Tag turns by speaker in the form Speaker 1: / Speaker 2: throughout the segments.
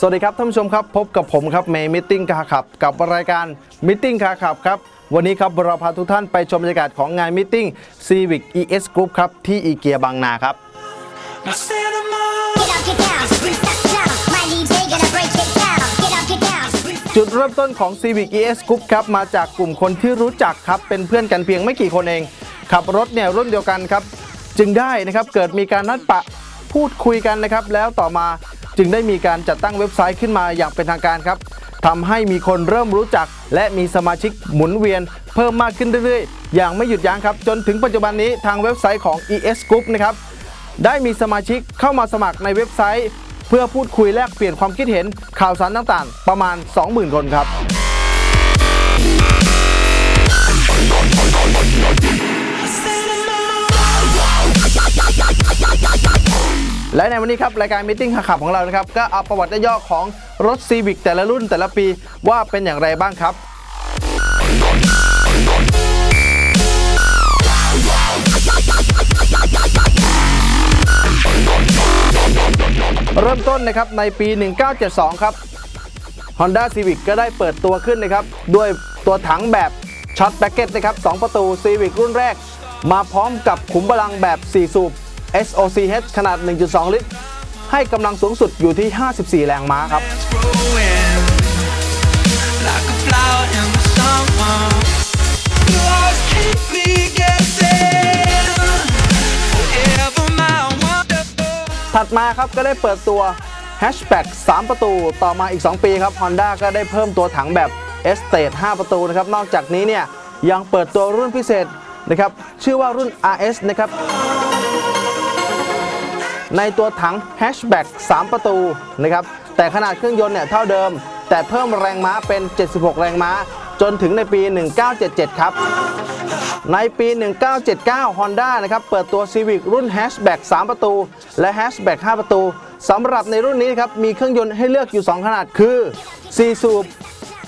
Speaker 1: สวัสดีครับท่านผู้ชมครับ พบกับผมครับเมย์มิทติ้งคาขับ กับรายการมิทติ้งคาขับครับวันนี้ครับเราพาทุกท่านไปชมบรรยากาศของงานมิทติ้ง Civic ES Group ครับ ที่อีเกียบางนาครับ จุดเริ่มต้นของ Civic ES Group ครับมาจากกลุ่มคนที่รู้จักครับ เป็นเพื่อนกันเพียงไม่กี่คนเอง ขับรถเนี่ยรุ่นเดียวกันครับ จึงได้นะครับเกิดมีการนัดปะพูดคุยกันนะครับ แล้วต่อมา จึงได้มีการจัดตั้งเว็บไซต์ขึ้นมาอย่างเป็นทางการครับทำให้มีคนเริ่มรู้จัก และมีสมาชิกหมุนเวียน เพิ่มมากขึ้นเรื่อยๆ อย่างไม่หยุดยั้งครับ จนถึงปัจจุบันนี้ทางเว็บไซต์ของ ES Group นะครับได้มีสมาชิกเข้ามาสมัครในเว็บไซต์ เพื่อพูดคุยแลกเปลี่ยนความคิดเห็นข่าวสารต่างๆ ประมาณ 20,000 คนครับ และในวันนี้ครับรายการมิ g ขับของเรานะครับก็เอาประวัติย่อของรถ Civic แต่ละรุ่นแต่ละปีว่าเป็นอย่างไรบ้างครับเริ่มต้นนะครับในปี 1972 ครับ Honda Civic ก็ได้เปิดตัวขึ้นนะครับ ด้วยตัวถังแบบช็อตแบ็กเก็ตนะครับ 2 ประตู Civic รุ่นแรก มาพร้อมกับขุมพลังแบบ 4 สูบ SOCH ขนาด 1.2 ลิตร ให้กำลังสูงสุดอยู่ที่ 54 แรงม้าครับ ถัดมาครับก็ได้เปิดตัว Hatchback 3ประตูต่อมาอีก 2 ปีครับ Honda ก็ได้เพิ่มตัวถังแบบ Estate 5 ประตูนะครับ นอกจากนี้เนี่ยยังเปิดตัวรุ่นพิเศษนะครับ ชื่อว่ารุ่น RS นะครับ ในตัวถัง Hatchback 3ประตูนะครับแต่ขนาดเครื่องยนต์เนี่ยเท่าเดิม แต่เพิ่มแรงม้าเป็น 76 แรงม้า จนถึงในปี 1977 ครับ ในปี 1979 Honda นะครับเปิดตัว Civic รุ่น Hatchback 3 ประตู และ Hatchback 5 ประตูสำหรับในรุ่นนี้ครับมีเครื่องยนต์ให้เลือกอยู่ 2 ขนาดคือ 4 สูบ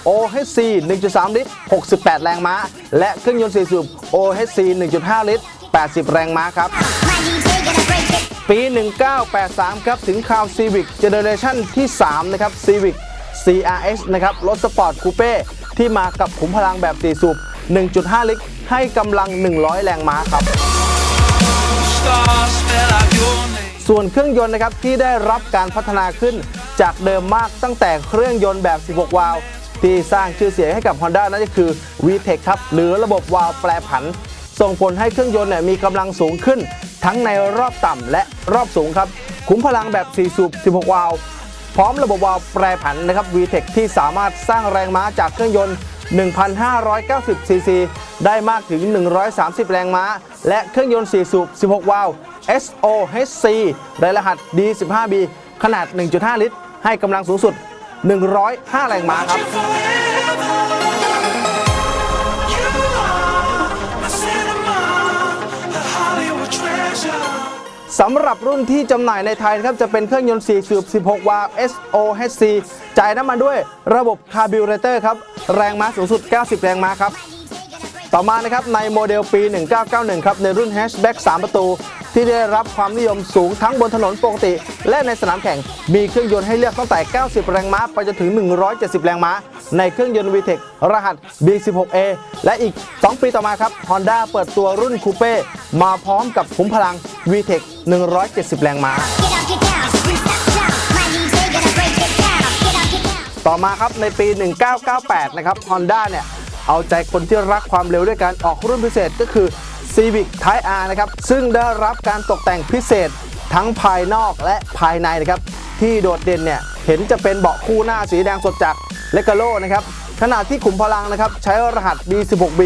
Speaker 1: OHC 1.3 ลิตร 68 แรงม้า และเครื่องยนต์4สูบ OHC 1.5 ลิตร 80 แรงม้าครับ ปี 1983 ครับ ถึงคราว Civic Generation ที่ 3 นะครับ Civic CRS นะครับ รถสปอร์ตคูเป้ที่มากับขุมพลังแบบ4สูบ 1.5 ลิตร ให้กำลัง 100 แรงม้าครับ ส่วนเครื่องยนต์นะครับ ที่ได้รับการพัฒนาขึ้นจากเดิมมากตั้งแต่เครื่องยนต์แบบ 16 วาล์วที่สร้างชื่อเสียงให้กับ Honda นั่นก็คือ VTEC ครับ หรือระบบวาล์วแปรผัน ส่งผลให้เครื่องยนต์เนี่ยมีกำลังสูงขึ้น ทั้งในรอบต่ำและรอบสูงครับขุมพลังแบบ 4 สูบ 16 วาล์วพร้อมระบบวาล์วแปรผันนะครับ VTEC ที่สามารถสร้างแรงม้าจากเครื่องยนต์ 1,590 ซีซี ได้มากถึง 130 แรงม้า และเครื่องยนต์ 4 สูบ 16 วาล์ว SOHC ในรหัส D15B ขนาด 1.5 ลิตร ให้กำลังสูงสุด 105 แรงม้าครับ สำหรับรุ่นที่จำหน่ายในไทยนะครับจะเป็นเครื่องยนต์4สูบ16 วาล์ว SOHC จ่ายน้ำมันด้วยระบบคาร์บิวเรเตอร์ครับ แรงม้าสูงสุด 90 แรงม้าครับ ต่อมานะครับในโมเดลปี 1991 ครับ ในรุ่น Hatchback 3ประตู ที่ได้รับความนิยมสูงทั้งบนถนนปกติ และในสนามแข่ง มีเครื่องยนต์ให้เลือกตั้งแต่ 90 แรงม้า ไปจนถึง 170 แรงม้า ในเครื่องยนต์ VTEC รหัส B16A และอีก 2 ปีต่อมาครับ Honda เปิดตัวรุ่นคูเป้มาพร้อมกับขุมพลัง VTEC 170 แรงม้า ต่อมาครับในปี 1998 นะครับ Honda เนี่ย เอาใจคนที่รักความเร็วด้วยการออกรุ่นพิเศษก็คือ Civic Type R นะครับ ซึ่งได้รับการตกแต่งพิเศษทั้งภายนอกและภายในนะครับ ที่โดดเด่นเนี่ย เห็นจะเป็นเบาะคู่หน้าสีแดงสดจากเลกาโลนะครับขณะที่ขุมพลังนะครับ ใช้รหัส B16B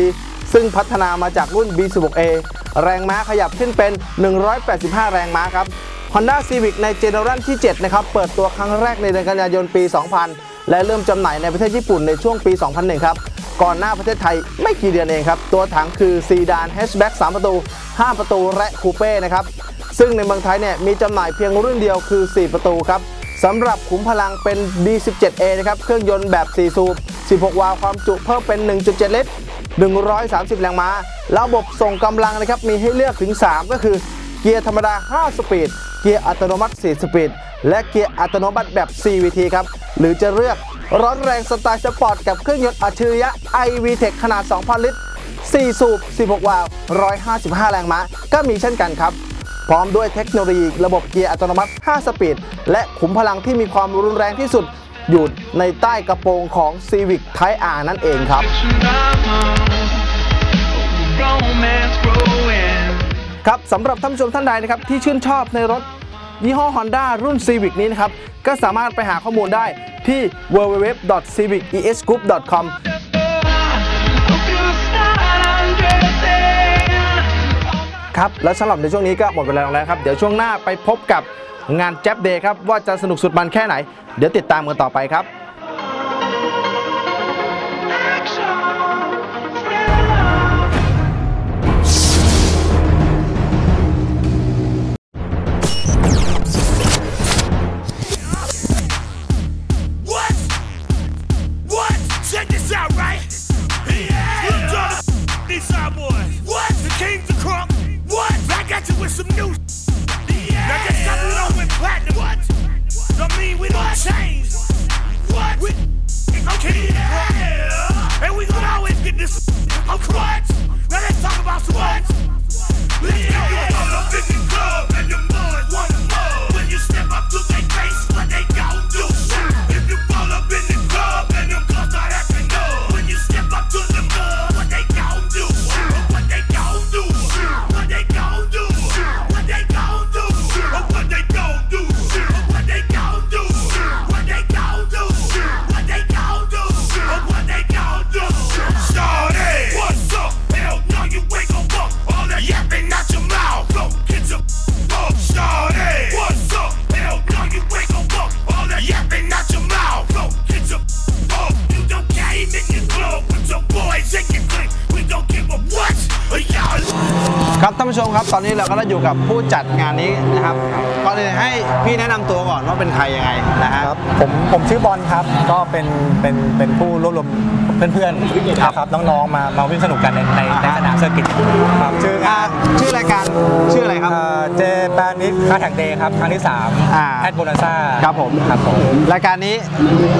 Speaker 1: ซึ่งพัฒนามาจากรุ่น B16A แรงม้าขยับขึ้นเป็น 185 แรงม้าครับ Honda Civic ในเจเนอเรชันที่ 7 นะครับ เปิดตัวครั้งแรกในเดือนกันยายนปี 2000 และเริ่มจำหน่ายในประเทศญี่ปุ่นในช่วงปี 2001 ครับ ก่อนหน้าประเทศไทยไม่กี่เดือนเองครับ ตัวถังคือซีดานแฮชแบ็ก3ประตู 5 ประตูและคูเป้นะครับ ซึ่งในเมืองไทยเนี่ยมีจำหน่ายเพียงรุ่นเดียวคือ 4 ประตูครับสำหรับขุมพลังเป็น D17A นะครับ เครื่องยนต์แบบ 4 สูบ 16 วาล์วความจุเพิ่มเป็น 1.7 ลิตร 130 แรงม้า ระบบส่งกำลังนะครับมีให้เลือกถึง 3 ก็คือ เกียร์ธรรมดา 5 สปีด เกียร์อัตโนมัติ4สปีด และเกียร์อัตโนมัติแบบ CVT ครับ หรือจะเลือกร้อนแรงสไตล์สปอร์ตกับเครื่องยนต์อัจฉริยะ iVTEC ขนาด 2,000 ลิตร 4 สูบ 16 วาล์ว155 แรงม้า ก็มีเช่นกันครับ พร้อมด้วยเทคโนโลยีระบบเกียร์อัตโนมัติ 5 สปีด และขุมพลังที่มีความรุนแรงที่สุด อยู่ในใต้กระโปรงของ Civic Type R นั่นเองครับครับสำหรับท่านผู้ชมท่านใดนะครับที่ชื่นชอบในรถยี่ห้อ Honda รุ่น Civic นี้นะครับ ก็สามารถไปหาข้อมูลได้ที่ www.civicesgroup.com ครับ และสำหรับในช่วงนี้ก็หมดเวลาลงแล้วครับ เดี๋ยวช่วงหน้าไปพบกับงานแจ๊บเดย์ครับ ว่าจะสนุกสุดมันแค่ไหน เดี๋ยวติดตามกันต่อไปครับ ตอนนี้เราก็ได้อยู่กับผู้จัดงานนี้นะครับก่อนอื่นให้พี่แนะนำตัวก่อนว่าเป็นใครยังไงนะฮะ
Speaker 2: ครับผมผมชื่อบอลครับก็เป็นเป็นเป็นผู้รวบรวมเพื่อนๆ
Speaker 1: ครับ
Speaker 2: นะครับน้องๆมามาวิ่งสนุกกันในในใน
Speaker 1: อ่าฮะ
Speaker 2: สนามเซอร์กิตครับชื่องาน
Speaker 1: ชื่อรายการชื่ออะไรครับ
Speaker 2: เจแปนิสคาแท็กเดย์ครับ ครั้งที่
Speaker 1: อ่า
Speaker 2: 3แอดโบนัสซ่า
Speaker 1: ครับผม
Speaker 2: ครับผม
Speaker 1: รายการนี้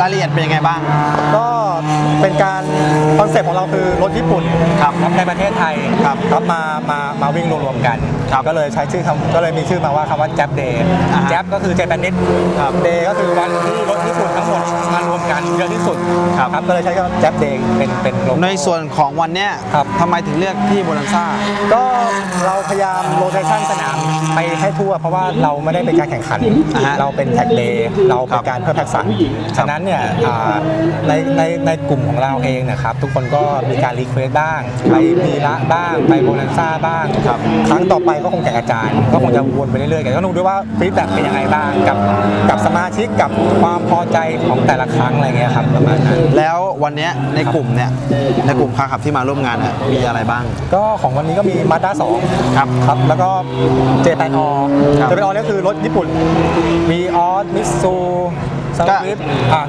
Speaker 1: รายละเอียดเป็นยังไงบ้าง
Speaker 2: ก็เป็นการคอนเซ็ปต์ของเราคือรถญี่ปุ่น
Speaker 1: ครับ
Speaker 2: ในประเทศไทย
Speaker 1: ครับ
Speaker 2: ครับมามามาวิ่งรวมๆกัน
Speaker 1: ครับ
Speaker 2: ก็เลยใช้ชื่อคำก็เลยมีชื่อมาว่าคำว่าแจ๊บเดย์
Speaker 1: อ่าฮะ
Speaker 2: แจ๊บก็คือเจแปนิส
Speaker 1: ครับ
Speaker 2: เดย์ก็คือวันที่รถญี่ปุ่นทั้งหมดมารวมกันเยอะที่สุด
Speaker 1: ครับ
Speaker 2: ก็เลยใช้คำว่าแจ๊บเดย์เป็นเป็นโลโก้
Speaker 1: ในส่วนของวันเนี้ย
Speaker 2: ครับ
Speaker 1: ทำไมถึงเลือกที่โบนันซ่า
Speaker 2: ก็เราพยายามโรเทชันสนามไปให้ทั่ว เพราะว่าเราไม่ได้เป็นการแข่งขัน
Speaker 1: อ่าฮะ
Speaker 2: เราเป็นแท็กเดย์เรา
Speaker 1: ครั
Speaker 2: เป็น
Speaker 1: บ
Speaker 2: การเพิ่มทักษะฉะนั้นเนี่ยอ่าในในในกลุ่มของเราเองนะครับทุกคนก็มีการรีเควสบ้างไปมีละบ้างไปโบนันซ่าบ้าง
Speaker 1: ครับ
Speaker 2: ครั้งต่อไปก็คงแข่งอาจารย์ ก็คงจะวนไปเรื่อยๆกันก็ต้องดูด้วยว่าฟีดแบ็กเป็นยังไงบ้างกับกับสมาชิกกับความพอใจของแต่ละครั้งอะไรเงี้ยครับประมาณนั้น
Speaker 1: แล้ววันเนี้ยในกลุ่มเนี่ยในกลุ่มคาขับที่มาร่วมงานเนี่ยมีอะไรบ้าง
Speaker 2: ก็ของวันนี้ก็มีมาด้า2
Speaker 1: ครับ
Speaker 2: ครับแล้วก็เจแปนอ
Speaker 1: ครับ
Speaker 2: เจแปนอนี่คือรถญี่ปุ่นมีออสมิซูส
Speaker 1: ก็
Speaker 2: วิฟ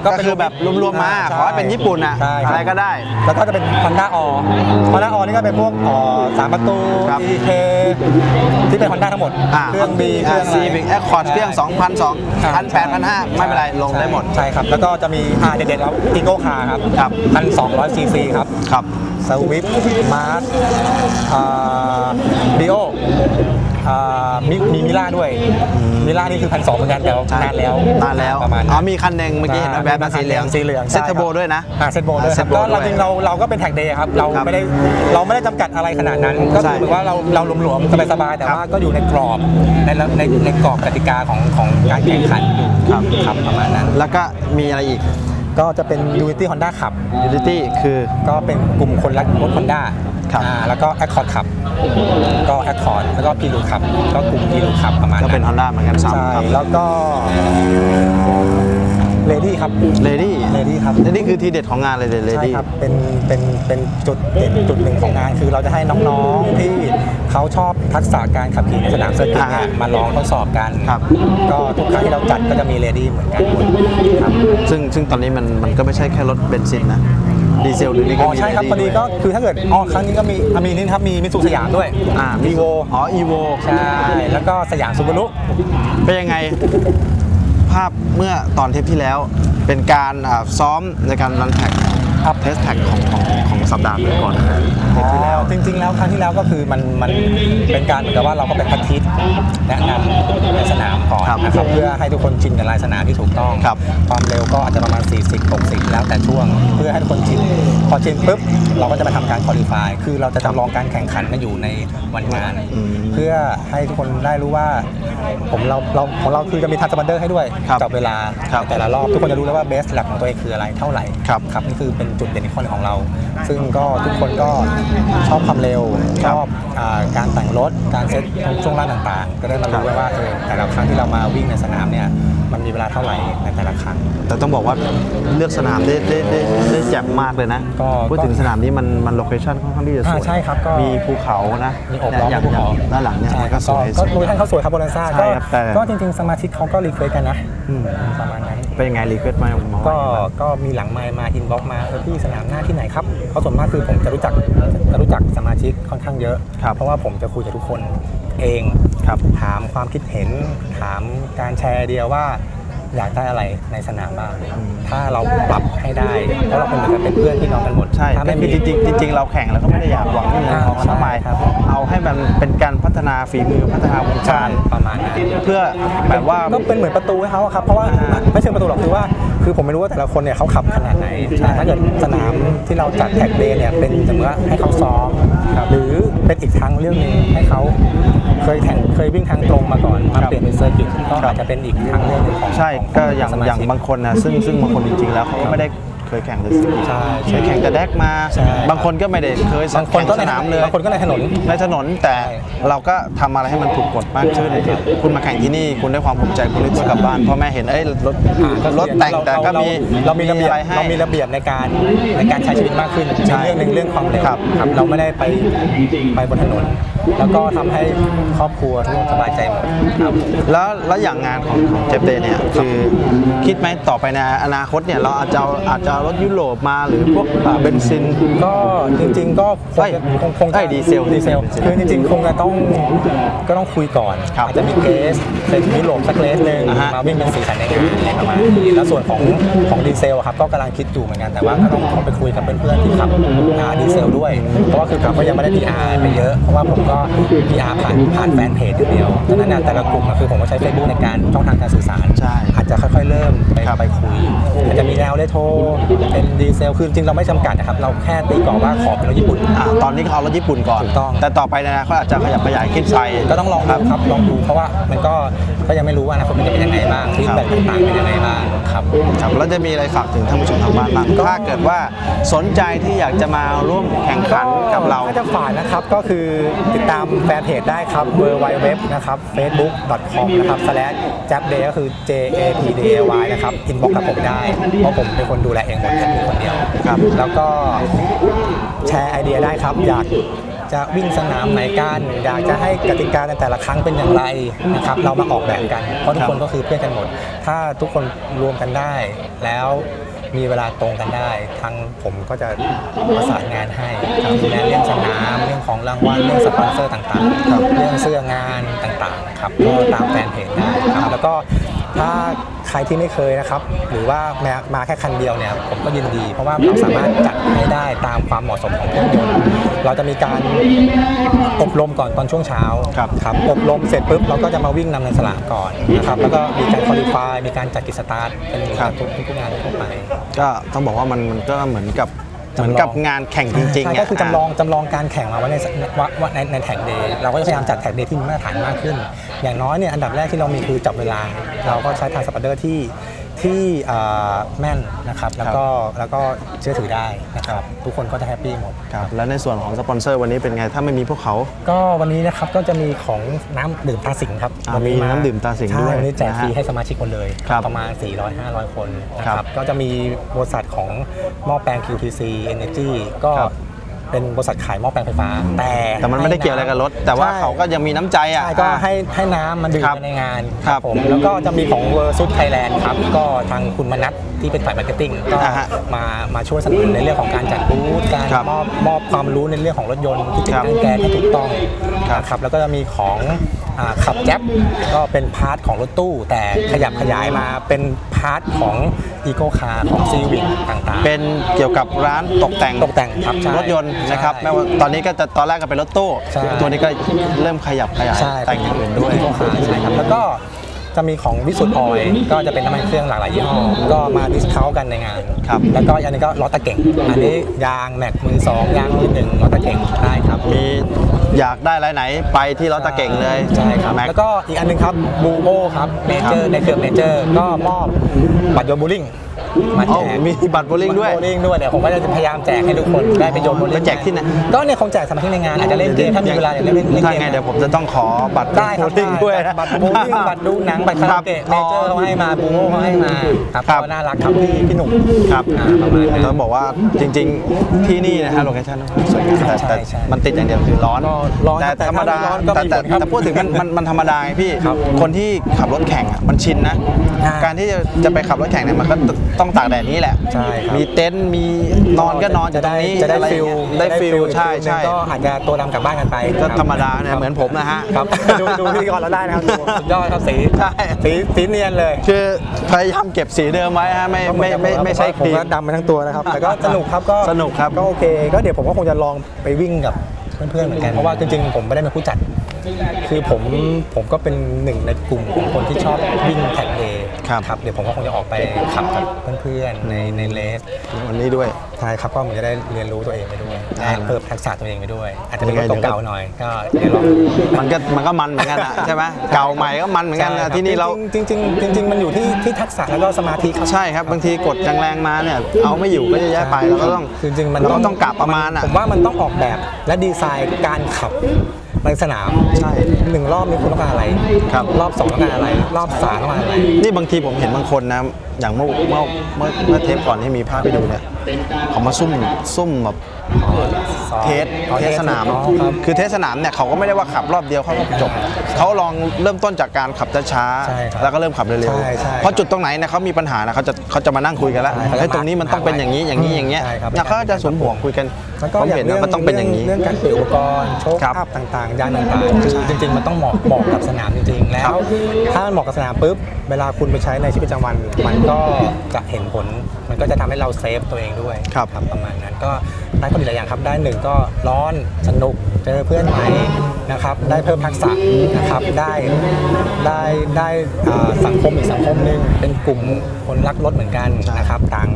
Speaker 1: ก็คือแบบรวมๆมาขอให้เป็นญี่ปุ่นอะ
Speaker 2: ใช่คบ
Speaker 1: อะไรก็ได้
Speaker 2: แล้วก็จะเป็นฮอนด้าอฮอนด้าอนี่ก็เป็นพวกเอ่อสามประตู
Speaker 1: ครับ
Speaker 2: EK ที่เป็นฮอนด้าทั้งหมด เครื่อง B เครื่อง
Speaker 1: ซีวิกแอคคอร์ดเครื่อง 2 0 0 0 2 1 8 0 0ไม่เป็นไรลงได้หมด
Speaker 2: ใช่ครับ แล้วก็จะมีอ่าเด็ดๆแล้วอีโก้คาร์ครับ
Speaker 1: ครับ
Speaker 2: พันสองร้อยซีซีครับ
Speaker 1: ครับ
Speaker 2: สวิฟมาร์สดิโอมีมีมิล่าด้วย มิล่านี่คือพันสองเหมือนกันแต่ว่านานแล้ว
Speaker 1: นานแล้ว
Speaker 2: ประมาณ
Speaker 1: อ๋อมีคันหนึ่งเมื่อกี้เห็นว่าแบบมาสีเหลือง
Speaker 2: สีเหลือง
Speaker 1: เซตเทอร์โบด้วยนะ
Speaker 2: อ่าเซตโบด้วยค
Speaker 1: เซ
Speaker 2: รับ
Speaker 1: ตโบ
Speaker 2: ก็
Speaker 1: ด้
Speaker 2: เรา
Speaker 1: วย
Speaker 2: จริงเราเราก็เป็นแท็กเดย์ครับเรา
Speaker 1: ครับ
Speaker 2: ไม่ได้เราไม่ได้จำกัดอะไรขนาดนั้น ก็
Speaker 1: ใช่
Speaker 2: คือเหมือนว่าเราเราหลวมๆสบายๆแต่
Speaker 1: ครับ
Speaker 2: ว่าก็อยู่ในกรอบในในในกรอบกติกาของของการแข่งขันอยู่
Speaker 1: ครับ
Speaker 2: ครับประมาณนั้น
Speaker 1: แล้วก็มีอะไรอีก
Speaker 2: ก็จะเป็น Unity Honda ขับ
Speaker 1: Unity คือ
Speaker 2: ก็เป็นกลุ่มคนรักรถ Honda
Speaker 1: ครับ
Speaker 2: อ่าแล้วก็ Accord ขับ ก็ Accord แล้วก็ p ีรูขับ ก็กลุ่ม p ีรูขับประมาณ
Speaker 1: ก็
Speaker 2: นั้น
Speaker 1: เป็น Honda เหมือนกันสาม
Speaker 2: ใช่
Speaker 1: ครับ
Speaker 2: แล้วก็ เลดี้ครับ
Speaker 1: Lady
Speaker 2: Lady ครับ
Speaker 1: Lady คือทีเด็ดของงานเลยเลย
Speaker 2: ใช่
Speaker 1: Lady
Speaker 2: ครับเป็นเป็นเป็นจุดเด่นจุดหนึ่งของงาน คือเราจะให้น้องๆที่เขาชอบทักษะการขับขี่ในสนามเซอร์กิตเนี่ย
Speaker 1: อ่าฮะ
Speaker 2: มาลองทดสอบกัน
Speaker 1: ครับ
Speaker 2: ก็ทุกครั้งที่เราจัดก็จะมีเลดี้เหมือนกันหมดครับ
Speaker 1: ซึ่งซึ่งตอนนี้มันมันก็ไม่ใช่แค่รถเบนซินนะ
Speaker 3: ดีเซลหรือนี่ก็
Speaker 2: อ๋อ
Speaker 3: มี
Speaker 2: ใช่ครับ
Speaker 3: ดี
Speaker 2: พอดีก็คือถ้าเกิดอ๋อครั้งนี้ก็มีอะมีนี่ครับมีมิตซูสยามด้วย
Speaker 3: อ่า
Speaker 2: อีโว
Speaker 3: อ๋ออีโว
Speaker 2: ใช่แล้วก็สยามซูบารุ
Speaker 3: เป็นยังไง ภาพเมื่อตอนเทปที่แล้ว เป็นการอ่าซ้อมในการรันแท็ก
Speaker 2: ครับ
Speaker 3: เทสแท็กของของของ สัปดาห์ก่อนนะฮะเทปที่แล้ว
Speaker 2: จริง ๆ แล้วครั้งที่แล้วก็คือมันมันเป็นการเหมือนกับว่าเราก็ไปพัทิตแนะนำในสนามก่อน
Speaker 3: ครับ
Speaker 2: นะครับเพื่อให้ทุกคนชินกับลายสนามที่ถูกต้อง
Speaker 3: ครับ
Speaker 2: ความเร็วก็อาจจะประมาณ 40 60 แล้วแต่ช่วง เพื่อให้ทุกคนชินพอชินปุ๊บเราก็จะมาทำการคอลี่ฟายคือเราจะจำลองการแข่งขันมาอยู่ในวันงาน
Speaker 3: อืม
Speaker 2: เพื่อให้ทุกคนได้รู้ว่าผมเราเราของเราคือจะมีทันสปันเดอร์ให้ด้วย
Speaker 3: ครับ
Speaker 2: กับเวลา
Speaker 3: ครับ
Speaker 2: แต่ละรอบทุกคนจะรู้แล้วว่าเบสแลบของตัวเองคืออะไรเท่าไหร่
Speaker 3: ครับ
Speaker 2: ครับนี่คือเป็นจุดเด่นอีกข้อหนึ่งของเราซึ่งก็ทุกคนก็ชอบความเร็ว
Speaker 3: ค
Speaker 2: ช
Speaker 3: รับ
Speaker 2: อบอาการแต่งรถ การเซ็ตช่วงล่างต่างๆ ก็ได้มารู้ว่าเออแต่ละครั้งที่เรามาวิ่งในสนามเนี่ยมันมีเวลาเท่าไหร่ในแต่ละครั้ง
Speaker 3: แต่ต้องบอกว่าเลือกสนามได้ได้ได้ได้แจ่มมากเลยนะ
Speaker 2: ก็
Speaker 3: พูดถึงสนามนี้มันมันโลเคชั่นค่อนข้างที่จะสวย
Speaker 2: อ่าใช่ครับก็
Speaker 3: มีภูเขานะ
Speaker 2: มีโอบล้อม
Speaker 3: ย่าง
Speaker 2: ภูเขา
Speaker 3: อย่างด้านหลังเนี่ย
Speaker 2: ใช่
Speaker 3: มัน
Speaker 2: ครั
Speaker 3: ก็
Speaker 2: บ
Speaker 3: สวย
Speaker 2: ก็
Speaker 3: สวย
Speaker 2: โดยท่านเขาสวยครับโบนันซ่า
Speaker 3: ใช่
Speaker 2: ก็
Speaker 3: ครับแต่
Speaker 2: ก็จริงๆ สมาชิกเขาก็รีเควสกันนะ
Speaker 3: อืม
Speaker 2: ประมาณนั้น
Speaker 3: เป็นยังไงรีเควสต์มามา
Speaker 2: ก็
Speaker 3: ว่า
Speaker 2: ก็มีหลังไมค์มาอินบ็อกมาเออพี่สนามหน้าที่ไหนครับเพราะส่วนมากคือผมจะรู้จักจะรู้จักสมาชิกค่อนข้างเยอะ
Speaker 3: ครับ
Speaker 2: เพราะว่าผมจะคุยกับทุกคนเอง
Speaker 3: ครับ
Speaker 2: ถามความคิดเห็นถามการแชร์ไอเดียว่า อยากได้อะไรในสนามบ้าง ถ้าเราปรับให้ได้เพราะเราเป็นเหมือนกับเป็นเพื่อนพี่น้องกันหมด
Speaker 3: ใช่
Speaker 2: ถ้า
Speaker 3: แต่
Speaker 2: ไม่
Speaker 3: คื
Speaker 2: มี
Speaker 3: อจริงๆจริงๆเราแข่งแล้วก็ไม่ได้อยากหวังเงินทอง
Speaker 2: อ่า
Speaker 3: ทำไม
Speaker 2: ใช่ครับ
Speaker 3: เอาให้มันเป็นการพัฒนาฝีมือพัฒนาวง
Speaker 2: ใช่
Speaker 3: การ
Speaker 2: ประมาณนั้น
Speaker 3: เพื่อแบบว่า
Speaker 2: ก็เป็นเหมือนประตูให้เขาอะครับเพราะว่า
Speaker 3: อ่า
Speaker 2: ไม่เชิงประตูหรอกคือว่า คือผมไม่รู้ว่าแต่ละคนเนี่ยเขาขับขนาดไหน
Speaker 3: ใช่
Speaker 2: แต่ถ้าเกิดสนามที่เราจัดแท็กเดย์เนี่ยเป็นสมมติว่าให้เขาซ้อมหรือเป็นอีกทางเรื่องหนึงให้เขาเคยแข่งเคยวิ่งทางตรงมาก่อนมาเปลี่ยนเป็นเซอร์กิตก็อาจจะเป็นอีกทางเรื่องหนึงของ
Speaker 3: ใช่
Speaker 2: ของ
Speaker 3: ก็อย่าง
Speaker 2: สมชิก
Speaker 3: อย่างบางคนนะซึ่งซึ่งบางคนจริงๆแล้วเขาก็ไม่ได้ เคยแข่งเลยสิ
Speaker 2: ใช่
Speaker 3: เคยแข่งแต่แดกมา
Speaker 2: ใช่
Speaker 3: บางคนก็ไม่ได้เคย
Speaker 2: บางคนก็
Speaker 3: แข่งสนามเลย
Speaker 2: บางคนก็ในถนน
Speaker 3: ในถนนแต่
Speaker 2: ใช่
Speaker 3: เราก็ทำอะไรให้มันถูกกฎมากขึ้นคุณมาแข่งที่นี่คุณได้ความภูมิใจคุณได้ตัวกลับบ้านพ่อแม่เห็นเอ้ยรถรถแต่งแต่ก็มี
Speaker 2: เรามีระเบียบ
Speaker 3: อะไรให้
Speaker 2: เรามีระเบียบในการในการใช้ชีวิตมากขึ้น
Speaker 3: ใช่
Speaker 2: ในเรื่องหนึ่งเรื่องความเร็ว
Speaker 3: ครับ
Speaker 2: เราไม่ได้ไปไปบนถนน แล้วก็ทำให้ครอบครัวทุกคนสบายใจหมดครับ
Speaker 3: แล้วแล้วอย่างงานของของเจฟเดย์เนี่ยคือคิดไหมต่อไปในอนาคตเนี่ยเราอาจจะเอาอาจจะเอารถยุโรปมาหรือพวกอ่าเบนซิน
Speaker 2: ก็จริงๆก็คง
Speaker 3: เอ้ย
Speaker 2: จะคงคง
Speaker 3: เอ้
Speaker 2: จะ
Speaker 3: ยดีเซล
Speaker 2: ดีเซล
Speaker 3: ดีเซล
Speaker 2: คือจริงๆ คงจะต้องก็ต้องคุยก่อน
Speaker 3: ครับ
Speaker 2: อาจจะมีเกสเป็นยุโรปสักเลสหนึ่ง
Speaker 3: อ่าฮะ
Speaker 2: มาวิ่งเป็นสีสันในงานอะไรประมาณนี้แล้วส่วนของของดีเซลอะครับก็กำลังคิดอยู่เหมือนกันแต่ว่าก็ต้องต้องไปคุยกับเพื่อนๆที่ขับอ่าดีเซลด้วย เพราะว่าคือผมก็ยังไม่ได้ PR ไปเยอะเพราะว่าผมก็ PR ผ่านผ่านแฟนเพจอย่างเดียวดังนั้นเนยแต่ละกลุ่มอะคือผมก็ใช้ Facebook ในการช่องทางการสื่อสาร
Speaker 3: ใช่
Speaker 2: อาจจะค่อยๆเริ่มไป
Speaker 3: ครับ
Speaker 2: ไปคุยอาจจะมีแนวเลโทรเป็นดีเซลคือจริงๆเราไม่จำกัดนะครับ เราแค่ตีกรอบว่าขอเป็นรถญี่ปุ่น
Speaker 3: อ่าตอนนี้เขาเอารถญี่ปุ่นก่อน
Speaker 2: ถูกต้อง
Speaker 3: แต่ต่อไปในอนาคตอาจจะขยับขยายขึ้นไป
Speaker 2: ก็ต้องลองดูครับลองดูเพราะว่ามันก็ก็ยังไม่รู้ว่าอนาคตมันจะเป็นยังไงบ้างฟีดแบ็กต่างๆเป็นยังไงบ้างครับ
Speaker 3: ครับแล้วจะมีอะไรฝากถึงท่านผู้ชมทางบ้านบ้างถ้าเกิดว่าสนใจที่อยากจะมาร่วมแข่งขันกับเรา
Speaker 2: ถ้าจะฝ่ายนะครับก็คือติดตามแฟนเพจได้ครับ w w w นะครับ facebook.com นะครับ slash japday ก็คือ j a p d a y นะครับอินบ็อกกับผมได้ เพราะผมเป็นคนดูแลเองหมดแค่มีคนเดียว
Speaker 3: ครับ
Speaker 2: แล้วก็แชร์ไอเดียได้ครับ อยากจะวิ่งสนามไหนกันอยากจะให้กติกาในแต่ละครั้งเป็นอย่างไรนะครับ เรามาออกแบบกัน เพราะทุกคนก็คือเพื่อนกันหมด ถ้าทุกคนรวมกันได้ แล้วมีเวลาตรงกันได้ ทางผมก็จะประสานงานให้ครับดูแลเรื่องสนามเรื่องของรางวัลเรื่องสปอนเซอร์ต่างๆครับเรื่องเสื้องานต่างๆครับก็ตามแฟนเพจได้ครับแล้วก็ ถ้าใครที่ไม่เคยนะครับ หรือว่ามามาแค่คันเดียวเนี่ยผมก็ยินดี เพราะว่าเราสามารถจัดให้ได้ตามความเหมาะสมของเครื่องยนต์เราจะมีการอบรมก่อนตอนช่วงเช้า
Speaker 3: ครับ
Speaker 2: ครับอบรมเสร็จปุ๊บเราก็จะมาวิ่งนำในสนามก่อนนะครับแล้วก็มีการคอลี่ฟายมีการจัดกิจสตาร์ทเป็น
Speaker 3: ครับ
Speaker 2: ทุกทุกงานทั่วไป
Speaker 3: ก็ต้องบอกว่ามันมันก็เหมือนกับ เหมือนกับงานแข่งจริงๆ
Speaker 2: ใช่
Speaker 3: อะ
Speaker 2: ก็คือจำลองจำลองการแข่งมาไว้ในว่าว่าในในแท็กเดย์เราก็จะพยายามจัดแท็กเดย์ที่มีมาตรฐานมากขึ้น อย่างน้อยเนี่ยอันดับแรกที่เรามีคือจับเวลา เราก็ใช้ทางสปอร์เดอร์ที่ ที่เอ่อแม่นนะครับแล้วก็แล้วก็เชื่อถือได้นะครับทุกคนก็จะแฮปปี้หมด
Speaker 3: ครับแล้วในส่วนของสปอนเซอร์วันนี้เป็นไงถ้าไม่มีพวกเขา
Speaker 2: ก็วันนี้นะครับก็จะมีของน้ำดื่มตาสิงห์ครับ
Speaker 3: อ่า
Speaker 2: วั
Speaker 3: มีน้ำดื่มตาสิงห์ด้วย
Speaker 2: ใช่วันนี้แจกฟรี
Speaker 3: นะฮะ
Speaker 2: ให้สมาชิกหมดเลย
Speaker 3: ครับ
Speaker 2: ประมาณ 400-500 คนนะค
Speaker 3: ครั
Speaker 2: รับบก็จะมีบริษัทของหม้อแปลง QTC Energy ก็
Speaker 3: ครับ
Speaker 2: เป็นบริษัทขายหม้อแปลงไฟฟ้า แต่
Speaker 3: แต่มันไม่ได้เกี่ยวอะไรกับรถ แต่ว่า
Speaker 2: ใช่
Speaker 3: เขาก็ยังมีน้ำใจอะ
Speaker 2: ใช่ก็ให้ให้น้ำมาดื่ม
Speaker 3: ครับ
Speaker 2: ในงาน
Speaker 3: ครับ
Speaker 2: ผมแล้วก็จะมีของเวอร์ซุดไทยแลนด์ครับก็ทางคุณมนัท ที่เป็นฝ่ายมาร์เก็ตติ้งก็
Speaker 3: อ่าฮะ
Speaker 2: มามาช่วยสนับสนุนในเรื่องของการจัดบูธการ
Speaker 3: ครับ
Speaker 2: มอบมอบความรู้ในเรื่องของรถยนต์ที่ติด
Speaker 3: ครับ
Speaker 2: ตั้งแก๊สให้ถูกต้อง
Speaker 3: ครับ
Speaker 2: นะครับแล้วก็จะมีของอ่าขับแจ๊บก็เป็นพาร์ทของรถตู้ แต่ขยับขยายมาเป็นพาร์ทของอีโคคาร์ของซีวิ c ต่างๆ
Speaker 3: เป็นเกี่ยวกับร้านตกแต่ง
Speaker 2: ตกแต่งครับใช่
Speaker 3: รถยนต์นะครับ
Speaker 2: ใช่
Speaker 3: ไม่ว่าตอนนี้ก็จะตอนแรกก็เป็นรถตู้
Speaker 2: ใช่
Speaker 3: ตัวนี้ก็เริ่มขยับขยาย
Speaker 2: ใช่
Speaker 3: แต่งอย่างอื่นด้วย
Speaker 2: อีโคคาร์ใช่ครับแล้วก็ จะมีของวิสุทธ์ออยล์ก็จะเป็นน้ำมันเครื่องหลากหลายยี่ห้อก็มาดิสคาวกันในงาน
Speaker 3: ครับ
Speaker 2: แล้วก็อันนี้ก็ล้อตะเก่ง อันนี้ยางแม็กมือสองยางมือหนึ่งล้อตะเก่งได้ครับ
Speaker 3: มีอยากได้อะไรไหนไปที่รถตะเก่งเลย
Speaker 2: ใช่ครับ
Speaker 3: แม็ก
Speaker 2: แล้วก็อีกอันหนึงครับบูโอครับเมเจอร์ในเครือเมเจอร์ก็มอบบัตรโยนบูลลิง มา
Speaker 3: อ๋
Speaker 2: แจ
Speaker 3: อกมีบัตรโบลิ่งด้วย
Speaker 2: โบลิ่งด้วยเดี๋ยวผมก็จะพยายามแจกให้ทุกคนได้ไปโยนโบลิ่ง
Speaker 3: แล้วแจกที่ไหน
Speaker 2: ก็เนี่ยคงแจกสมาชิกในงานอาจจะเล่นเกมถ้ามีเวลาเดี๋ยวเล่นเล่นเกม
Speaker 3: ถ้าไงเดี๋ยวผมจะต้องขอบัตร
Speaker 2: ได้ครับ
Speaker 3: โบลิ่งด้วยนะ
Speaker 2: บัตรโบลิ่งบัตรดูหนังบัตรคาราโอเกะ
Speaker 3: ค
Speaker 2: เม
Speaker 3: รับ
Speaker 2: เจอร์เขาให้มาบูโอเขาให้มาครับ
Speaker 3: ครับ
Speaker 2: ก็น่ารักครับพี่พี่หนุ่ม
Speaker 3: ครับ
Speaker 2: อ่าประมาณนั้น
Speaker 3: ต้องบอกว่าจริง ๆที่นี่นะฮะโลเคชั่นสวยงามแต่
Speaker 2: ใช่
Speaker 3: แต่
Speaker 2: ใช่
Speaker 3: มันติดอย่างเดียวคือร้อน
Speaker 2: ก็ร้อน
Speaker 3: แต่
Speaker 2: แต่
Speaker 3: ธรรมดา
Speaker 2: ถ้าไม่ร้อนก็
Speaker 3: แต่
Speaker 2: มี
Speaker 3: แต่
Speaker 2: ฝนครับ
Speaker 3: แต่พูดถึงมันมันมันธรรมดาไงพี่
Speaker 2: ครับ
Speaker 3: คนที่ขับรถแข่งอะมันชินนะ
Speaker 2: อ่า
Speaker 3: การที่จะจะไปขับรถแข่งเนี่ยมันก็ต้องตากแดดนี้แหละ
Speaker 2: ใช่ครับ
Speaker 3: มีเต็นท์มีนอนก็นอนอยู่ตรงนี้
Speaker 2: จะได้
Speaker 3: อะไรอ
Speaker 2: ฟิ
Speaker 3: ย่า
Speaker 2: ล
Speaker 3: งเงี้ยได้ฟิลใช่ใช่
Speaker 2: ก็อาจจะตัวดำกลับบ้านกันไป
Speaker 3: ก็
Speaker 2: คบ
Speaker 3: ธรรมดาเนี่ยเหมือนผมนะฮะ
Speaker 2: ครับดูดูพิธีกรเราได้นะครับดูสุดยอดครับสี
Speaker 3: ใช่
Speaker 2: สีสีเนียนเลย
Speaker 3: คือพยายามเก็บสีเดิมไว้ฮะไม่ไม่ไม่ไม่ใช่ค
Speaker 2: ผม
Speaker 3: รีม
Speaker 2: ก็ดำมาทั้งตัวนะครับแต่ก็สนุกครับก็
Speaker 3: สนุกครับ
Speaker 2: ก็โอเค ก็เดี๋ยวผมก็คงจะลองไปวิ่งกับเพื่อนๆเหมือนกันเพราะว่าจริงๆผมไม่ได้เป็นผู้จัด คือผมผมก็เป็นหนึ่งในกลุ่มของคนที่ชอบวิ่งแท็กเดย์
Speaker 3: ครับ
Speaker 2: ครับเดี๋ยวผมก็คงจะออกไปขับกับเพื่อนๆในในเลส
Speaker 3: วันนี้ด้วย
Speaker 2: ใช่ครับก็มันจะได้เรียนรู้ตัวเองไปด้วย
Speaker 3: อ่า
Speaker 2: ได้เพิ่มทักษะตัวเองไปด้วย อาจจะเป็น
Speaker 3: ยังไง
Speaker 2: รถเก่าๆหน่อยก็เดี๋ยวลองดู
Speaker 3: มันก็มันก็มันเหมือนกันอะใช่ไหมเก่าใหม่ก็มันเหมือนกัน
Speaker 2: ใช่ค
Speaker 3: นะ
Speaker 2: บ
Speaker 3: ที่นี่เรา
Speaker 2: จริงๆจริงๆจริงๆมันอยู่ที่ที่ทักษะแล้วก็สมาธิครับ
Speaker 3: ใช่ครับบางทีกดแรงๆมาเนี่ยเอาไม่อยู่ก็จะแย่ไปเราก็ต้อง
Speaker 2: จริงๆมัน
Speaker 3: เราก็ต้องกะประมาณอะ
Speaker 2: ผมว่ามันต้องออกแบบและดีไซน์การขับ ในสนาม
Speaker 3: ใช่
Speaker 2: หนึ่งรอบนี้คุณต้องการอะไร
Speaker 3: ครับ
Speaker 2: รอบสองต้องการอะไร รอบสามต้องการอะไร
Speaker 3: นี่บางทีผมเห็นบางคนนะ อย่างเมื่อเมื่อเมื่อเมื่อเทปก่อนที่มีภาพไปดูเนี่ยเขามาซุ่มซุ่มแบบเทส
Speaker 2: อ๋อ
Speaker 3: เทสสนาม
Speaker 2: อ๋อครับ
Speaker 3: คือเทสสนามเนี่ยเขาก็ไม่ได้ว่าขับรอบเดียวเขาก็จบ เขาลองเริ่มต้นจากการขับช้า
Speaker 2: ใช่ครับ
Speaker 3: ๆแล้วก็เริ่มขับเร็ว
Speaker 2: ใช่ใช่
Speaker 3: ๆเพราะจุดตรงไหนเนี่ยเขามีปัญหานะเขาจะเขาจะมานั่งคุยกันแล้ว
Speaker 2: ใช่เขาจะ
Speaker 3: เฮ้ยตรงนี้มันต้องเป็นอย่างนี้อย่างนี้อย่างเงี้ย
Speaker 2: ใช่ครับ
Speaker 3: เนี่ยเขาก็จะสวนหัวคุยกัน
Speaker 2: แล้วก็
Speaker 3: ผม
Speaker 2: อย่าง
Speaker 3: เห็น
Speaker 2: เรื่
Speaker 3: ว่ามันต้องเป็นอย่างนี้
Speaker 2: เรื่องการเปลี่ยนอุปกรณ์โชค
Speaker 3: ครับ
Speaker 2: อัพต่างๆยานต่างๆคือจริง ๆ มันต้องเหมาะเหมาะกับสนามจริงๆ แล้
Speaker 3: ครั
Speaker 2: ว
Speaker 3: บ
Speaker 2: ถ้ามันเหมาะกับสนามปุ๊บเวลาคุณไปใช้ในชีวิตประจำวัน มันก็จะเห็นผล มันก็จะทำให้เราเซฟตัวเองด้วย
Speaker 3: ครับ
Speaker 2: ประมาณนั้นก็ได้ข้อดีหลายอย่างครับได้หนึ่งก็ร้อนสนุกเจอเพื่อนใหม่นะครับได้เพิ่มทักษะนะครับได้ได้ได้อ่าสังคมอีกสังคมหนึ่งเป็นกลุ่มคนรักรถเหมือนกันนะครับต่าง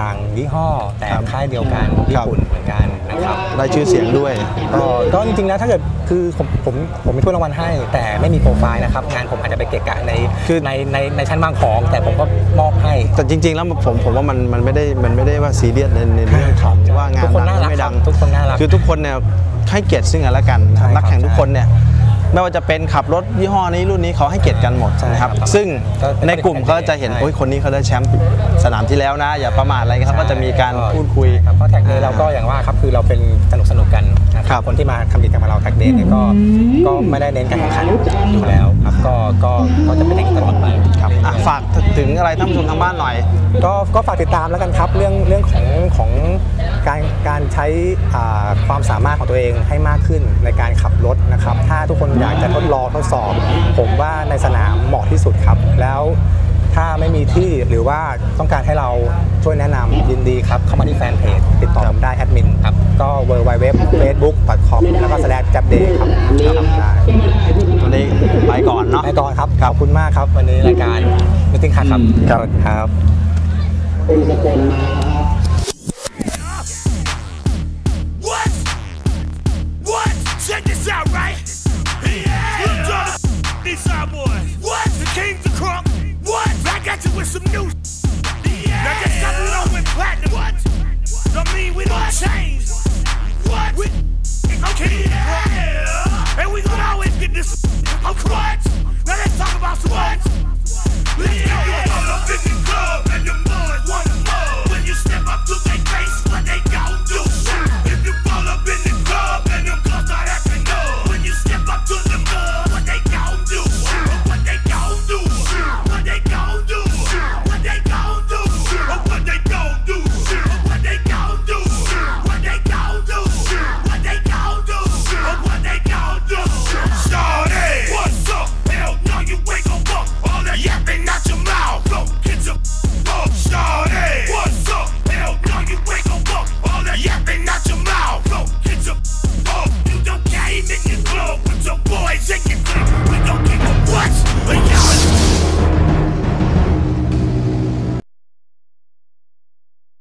Speaker 2: ต่างยี่ห้อแต่
Speaker 3: ครับ
Speaker 2: ค่ายเดียวกันญี่ปุ่นเหมือนกันนะครับ
Speaker 3: ได้ชื่อเสียงด้วย
Speaker 2: ก็ก็จริงๆนะถ้าเกิดคือผมผมผมมีถ้วยรางวัลให้ แต่ไม่มีโปรไฟล์นะครับงานผมอาจจะไปเกะกะใน
Speaker 3: คือ
Speaker 2: ในในในชั้นวางของ แต่ผมก็มอบให้
Speaker 3: แต่จริง ๆ แล้วผมผมว่ามันมันไม่ได้มันไม่ได้ว่าซีเรียสในในเรื่องของว่างาน
Speaker 2: ทุกคน
Speaker 3: ดัง
Speaker 2: น่ารัก
Speaker 3: ไม่ดัง
Speaker 2: ครับทุกคนน่ารัก
Speaker 3: คือทุกคนเนี่ยให้เกียรติซึ่งกันและกันนะครับ
Speaker 2: ใช่ครับ
Speaker 3: นักแข่งทุกคนเนี่ย ไม่ว่าจะเป็นขับรถยี่ห้อนี้รุ่นนี้เขาให้เกียรติกันหมด
Speaker 2: ใช่
Speaker 3: นะครับ
Speaker 2: ครับ
Speaker 3: ซึ่ง
Speaker 2: ก็เป็น
Speaker 3: ในกลุ่มเขาจะเห็น
Speaker 2: ใช่
Speaker 3: โอ้ยคนนี้เขาได้แชมป์สนามที่แล้วนะ อย่าประมาทอะไรเขาก็จะมีการพูดคุย
Speaker 2: ครับเพราะแท็กเดย์เราก็อย่างว่าครับคือเราเป็นสนุกสนุกกันนะค
Speaker 3: ครั
Speaker 2: รับบคนที่มาทำกิจกรรมกับเราแท็กเดย์เนี่ยก็ก็ไม่ได้เน้นการแข่งขันอยู่แล้วครับก็ก็ก็จะเป็นอย่างนี้ตลอดไป
Speaker 3: ครับอะฝากถึงอะไรท่านผู้ชมทางบ้านหน่อย
Speaker 2: ก็ก็ฝากติดตามแล้วกันครับเรื่องเรื่องของของการการใช้อ่าความสามารถของตัวเองให้มากขึ้นในการขับรถนะครับ ถ้าทุกคนอยากจะทดลองทดสอบ ผมว่าในสนามเหมาะที่สุดครับ แล้วถ้าไม่มีที่หรือว่าต้องการให้เราช่วยแนะนำยินดีครับ เข้ามาที่แฟนเพจติดต่อผมได้แอดมินครับ ก็ w w w facebook com แล้วก็ slash j a b d a y ครับครับได้
Speaker 3: วันนี้ไปก่อนเนาะ
Speaker 2: ไปก่อนครับขอบคุณมากครับวันนี้รายการมิติ้งคัครับ
Speaker 3: ครับ
Speaker 2: ครับ
Speaker 4: some new.